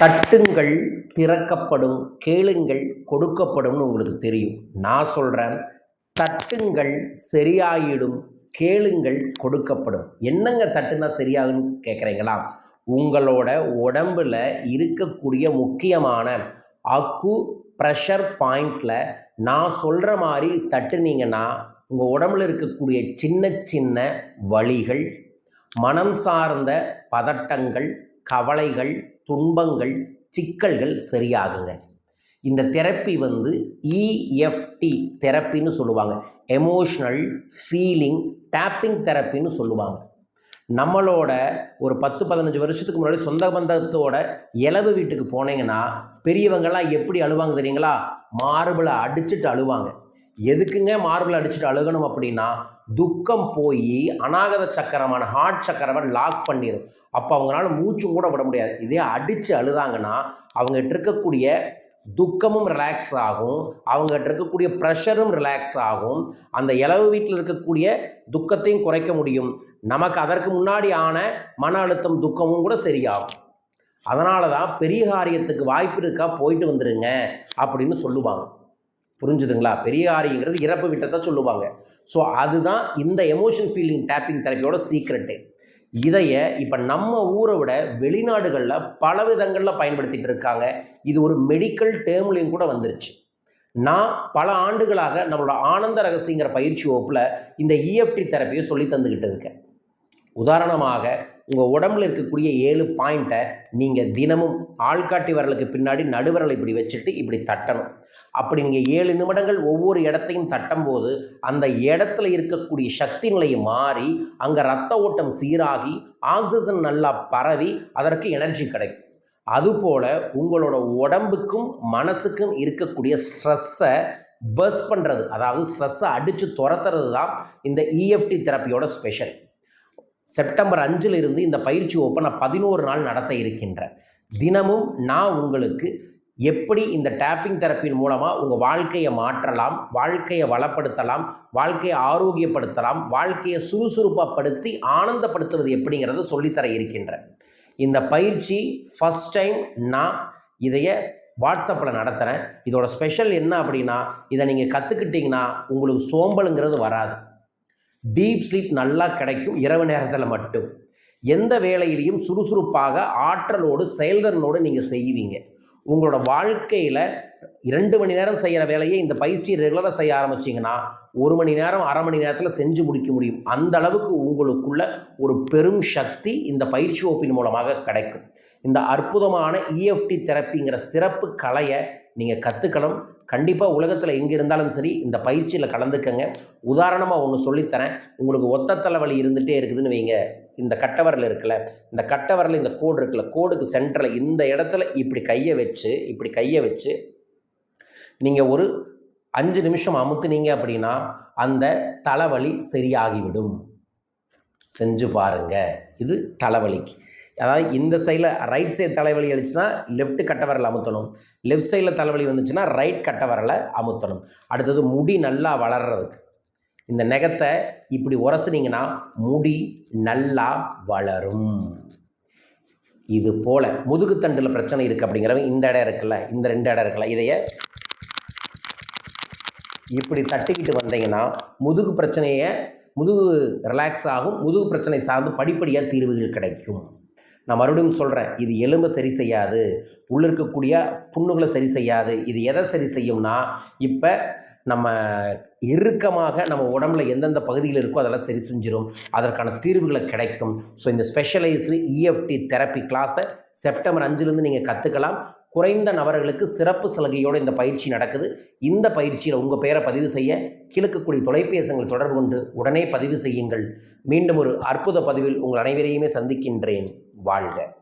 தட்டுங்கள் திறக்கப்படும் கேளுங்கள் கொடுக்கப்படும்னு உங்களுக்கு தெரியும். நான் சொல்கிறேன் தட்டுங்கள் சரியாயிடும் கேளுங்கள் கொடுக்கப்படும். என்னங்க தட்டுனா சரியாகுன்னு கேட்குறீங்களா உங்களோட உடம்பில் இருக்கக்கூடிய முக்கியமான அக்கு ப்ரெஷர் பாயிண்டில் நான் சொல்கிற மாதிரி தட்டுனீங்கன்னா உங்கள் உடம்புல இருக்கக்கூடிய சின்ன சின்ன வழிகள் மனம் சார்ந்த பதட்டங்கள் கவலைகள் துன்பங்கள் சிக்கல்கள் சரியாகுங்க. இந்த தெரப்பி வந்து இஎஃப்டி தெரப்பின்னு சொல்லுவாங்க. எமோஷ்னல் ஃபீலிங் டேப்பிங் தெரப்பின்னு சொல்லுவாங்க. நம்மளோட ஒரு பத்து பதினஞ்சு வருஷத்துக்கு முன்னாடி சொந்த பந்தத்தோட இலவு வீட்டுக்கு போனீங்கன்னா பெரியவங்கெல்லாம் எப்படி அழுவாங்க தெரியுங்களா? மார்பிளை அடிச்சுட்டு அழுவாங்க. எதுக்குங்க மார்பிள் அடிச்சுட்டு அழுகணும் அப்படின்னா துக்கம் போய் அநாகத சக்கரமான ஹார்ட் சக்கரவை லாக் பண்ணிடும் அப்போ அவங்களால மூச்சும் கூட விட முடியாது. இதே அடித்து அழுதாங்கன்னா அவங்ககிட்ட இருக்கக்கூடிய துக்கமும் ரிலாக்ஸ் ஆகும். அவங்ககிட்ட இருக்கக்கூடிய ப்ரெஷரும் ரிலாக்ஸ் ஆகும். அந்த இளவு வீட்டில் இருக்கக்கூடிய துக்கத்தையும் குறைக்க முடியும். நமக்கு அதற்கு முன்னாடி ஆன மன அழுத்தம் துக்கமும் கூட சரியாகும். அதனால தான் பெரிய காரியத்துக்கு வாய்ப்பு இருக்கா போயிட்டு வந்துடுங்க அப்படின்னு சொல்லுவாங்க. புரிஞ்சுதுங்களா? பெரிய ஆரிங்கிறது இறப்பு விட்டை சொல்லுவாங்க. ஸோ அதுதான் இந்த எமோஷன் ஃபீலிங் டேப்பிங் தெரப்பியோட சீக்ரெட்டு இதைய இப்போ நம்ம ஊரை விட வெளிநாடுகளில் பல விதங்களில் பயன்படுத்திகிட்டு இருக்காங்க. இது ஒரு மெடிக்கல் டேர்ம்லேயும் கூட வந்துருச்சு. நான் பல ஆண்டுகளாக நம்மளோட ஆனந்த ரகசியங்கிற பயிற்சி வகுப்பில் இந்த இஎஃப்டி தெரப்பியை சொல்லி தந்துக்கிட்டு இருக்கேன். உதாரணமாக உங்கள் உடம்புல இருக்கக்கூடிய ஏழு பாயிண்ட்டை நீங்கள் தினமும் ஆள்காட்டி வரலுக்கு பின்னாடி நடுவரலை இப்படி வச்சுட்டு இப்படி தட்டணும். அப்படி நீங்கள் ஏழு நிமிடங்கள் ஒவ்வொரு இடத்தையும் தட்டும்போது அந்த இடத்துல இருக்கக்கூடிய சக்தி நிலை மாறி அங்கே ரத்த ஓட்டம் சீராகி ஆக்சிஜன் நல்லா பரவி அதற்கு எனர்ஜி கிடைக்கும். அதுபோல் உங்களோட உடம்புக்கும் மனசுக்கும் இருக்கக்கூடிய ஸ்ட்ரெஸ்ஸை பஸ் பண்ணுறது அதாவது ஸ்ட்ரெஸ்ஸை அடித்து துரத்துறது தான் இந்த இஎஃப்டி தெரப்பியோட ஸ்பெஷல் செப்டம்பர் அஞ்சில் இருந்து இந்த பயிற்சி வகுப்பை நான் பதினோரு நாள் நடத்த இருக்கின்றேன். தினமும் நான் உங்களுக்கு எப்படி இந்த டேப்பிங் தெரப்பின் மூலமாக உங்கள் வாழ்க்கையை மாற்றலாம் வாழ்க்கையை வளப்படுத்தலாம் வாழ்க்கையை ஆரோக்கியப்படுத்தலாம் வாழ்க்கையை சுறுசுறுப்பப்படுத்தி ஆனந்தப்படுத்துவது எப்படிங்கிறத சொல்லித்தர இருக்கின்றேன். இந்த பயிற்சி ஃபஸ்ட் டைம் நான் இதைய வாட்ஸ்அப்பில் நடத்துகிறேன் இதோட ஸ்பெஷல் என்ன அப்படின்னா இதை நீங்கள் கற்றுக்கிட்டிங்கன்னா உங்களுக்கு சோம்பலுங்கிறது வராது. டீப் ஸ்லீப் நல்லா கிடைக்கும் இரவு நேரத்தில் மட்டும். எந்த வேலையிலையும் சுறுசுறுப்பாக ஆற்றலோடு செயல்திறனோடு நீங்கள் செய்வீங்க. உங்களோட வாழ்க்கையில் இரண்டு மணி நேரம் செய்கிற வேலையை இந்த பயிற்சி ரெகுலராக செய்ய ஆரம்பிச்சிங்கன்னா ஒரு மணி நேரம் அரை மணி நேரத்தில் செஞ்சு முடிக்க முடியும். அந்த அளவுக்கு உங்களுக்குள்ள ஒரு பெரும் சக்தி இந்த பயிற்சி வகுப்பின் மூலமாக கிடைக்கும். இந்த அற்புதமான இஎஃப்டி தெரப்பிங்கிற சிறப்பு கலையை நீங்கள் கற்றுக்கணும் கண்டிப்பாக உலகத்தில் எங்கே இருந்தாலும் சரி இந்த பயிற்சியில் கலந்துக்கங்க. உதாரணமாக ஒன்று சொல்லித்தரேன். உங்களுக்கு ஒத்த தலைவலி இருந்துகிட்டே இருக்குதுன்னு வைங்க. இந்த கட்டவரில் இருக்குல்ல இந்த கட்டவரில் இந்த கோடு இருக்குல்ல கோடுக்கு சென்டரில் இந்த இடத்துல இப்படி கையை வச்சு இப்படி கையை வச்சு நீங்கள் ஒரு அஞ்சு நிமிஷம் அமுத்துனீங்க அப்படின்னா அந்த தலைவலி சரியாகிவிடும். செஞ்சு பாருங்கள் இது தலைவலிக்கு. அதாவது இந்த சைடில் ரைட் சைடு தலைவலி அடிச்சுன்னா லெஃப்ட் கட்டவரல் அமுத்தணும். லெஃப்ட் சைடில் தலைவலி வந்துச்சுன்னா ரைட் கட்டவரலை அமுத்தணும். அடுத்தது முடி நல்லா வளர்றதுக்கு. இந்த நெகத்தை இப்படி உரசுனீங்கன்னா முடி நல்லா வளரும். இது போல் முதுகுத்தண்டில் பிரச்சனை இருக்குது அப்படிங்கிறவங்க இந்த இடம் இருக்குல்ல இந்த ரெண்டு இடம் இருக்குல்ல இதைய இப்படி தட்டிக்கிட்டு வந்தீங்கன்னா முதுகு பிரச்சனையை முதுகு ரிலாக்ஸ் ஆகும். முதுகு பிரச்சனை சார்ந்து படிப்படியாக தீர்வுகள் கிடைக்கும். நான் மறுபடியும் சொல்கிறேன் இது எலும்பை சரி செய்யாது. உள்ளே இருக்கக்கூடிய புண்ணுகளை சரி செய்யாது. இது எதை சரி செய்யும்னா இப்போ நம்ம இறுக்கமாக நம்ம உடம்புல எந்தெந்த பகுதியில் இருக்கோ அதெல்லாம் சரி செஞ்சிடும் அதற்கான தீர்வுகளை கிடைக்கும். ஸோ இந்த ஸ்பெஷலைஸ்டு இஎஃப்டி தெரப்பி கிளாஸை செப்டம்பர் அஞ்சுலேருந்து நீங்கள் கற்றுக்கலாம் குறைந்த நபர்களுக்கு சிறப்பு சலுகையோடு இந்த பயிற்சி நடக்குது. இந்த பயிற்சியில் உங்கள் பெயரை பதிவு செய்ய கிழக்கக்கூடிய தொலைபேசங்கள் தொடர்பு கொண்டு உடனே பதிவு செய்யுங்கள். மீண்டும் ஒரு அற்புத பதிவில் உங்கள் அனைவரையுமே சந்திக்கின்றேன். வாழ்க.